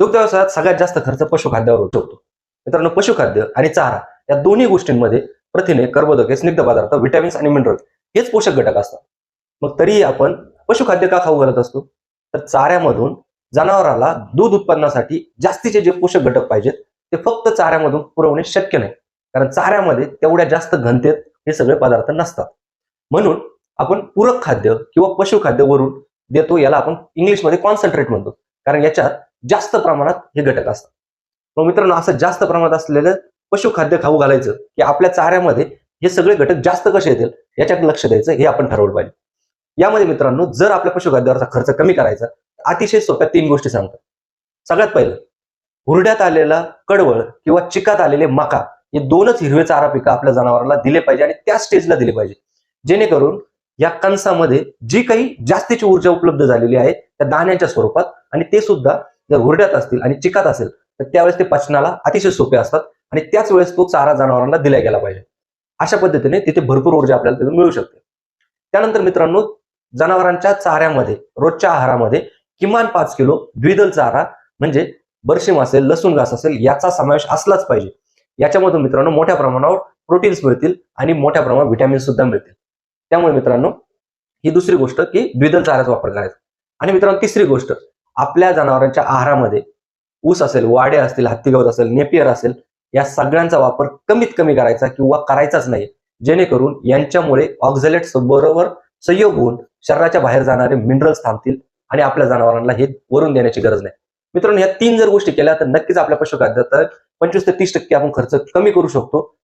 दुग्ध व्यवसायात सगळ्यात जास्त खर्च पशुखाद्यावर होऊ शकतो मित्रांनो पशुखाद्य आणि चारा या दोन्ही गोष्टींमध्ये प्रथिने कर्बोदके स्निग्ध पदार्थ व्हिटॅमिन्स आणि मिनरल हेच पोषक घटक असतात. मग तरीही आपण पशुखाद्य का खाऊ घालत असतो? तर चाऱ्यामधून जनावराला दूध उत्पन्नासाठी जास्तीचे जे पोषक घटक पाहिजेत ते फक्त चाऱ्यामधून पुरवणे शक्य नाही. कारण चाऱ्यामध्ये तेवढ्या जास्त घनतेत हे सगळे पदार्थ नसतात. म्हणून आपण पूरक खाद्य किंवा पशुखाद्य वरून देतो याला आपण इंग्लिशमध्ये कॉन्सन्ट्रेट म्हणतो. कारण याच्यात जास्त प्रमाणात हे घटक असतात. मग मित्रांनो असं जास्त प्रमाणात असलेलं पशुखाद्य खाऊ घालायचं की आपल्या चाऱ्यामध्ये हे सगळे घटक जास्त कसे येतील याच्याकडे लक्ष द्यायचं हे आपण ठरवलं पाहिजे. यामध्ये मित्रांनो जर आपल्या पशुखाद्यावरचा खर्च कमी करायचा अतिशय सोप्या तीन गोष्टी सांगतात सगळ्यात पहिलं हुरड्यात आलेला कडवळ किंवा चिकात आलेले मका हे दोनच हिरवे चारा पिकं आपल्या जनावराला दिले पाहिजे आणि त्या स्टेजला दिले पाहिजे. जेणेकरून या कणसामध्ये जी काही जास्तीची ऊर्जा उपलब्ध झालेली आहे त्या दाण्याच्या स्वरूपात आणि ते सुद्धा जर हुरड्यात असतील आणि चिकात असेल तर त्यावेळेस ते पचनाला अतिशय सोपे असतात आणि त्याच वेळेस तो चारा जनावरांना दिला गेला पाहिजे. अशा पद्धतीने तिथे भरपूर ऊर्जा आपल्याला तिथून मिळू शकते. त्यानंतर मित्रांनो जनावरांच्या चाऱ्यामध्ये रोजच्या आहारामध्ये किमान पाच किलो द्विदल चारा म्हणजे बरशिम असेल लसूण घास असेल याचा समावेश असलाच पाहिजे. याच्यामधून मित्रांनो मोठ्या प्रमाणावर प्रोटीन्स मिळतील आणि मोठ्या प्रमाणात व्हिटॅमिन सुद्धा मिळतील. त्यामुळे मित्रांनो ही दुसरी गोष्ट की द्विदल चाऱ्याचा वापर करायचा. आणि मित्रांनो तिसरी गोष्ट आपल्या जनावरांच्या आहारामध्ये ऊस असेल वाडे असतील हत्तीगवत असेल नेपियर असेल या सगळ्यांचा वापर कमीत कमी करायचा किंवा करायचाच नाही. जेणेकरून यांच्यामुळे ऑक्झलेट बरोबर संयोग होऊन शरीराच्या बाहेर जाणारे मिनरल्स थांबतील आणि आपल्या जनावरांना हे वरून देण्याची गरज नाही. मित्रांनो या तीन जर गोष्टी केल्या तर नक्कीच आपल्या पशुखाद्यात पंचवीस ते तीस टक्के आपण खर्च कमी करू शकतो.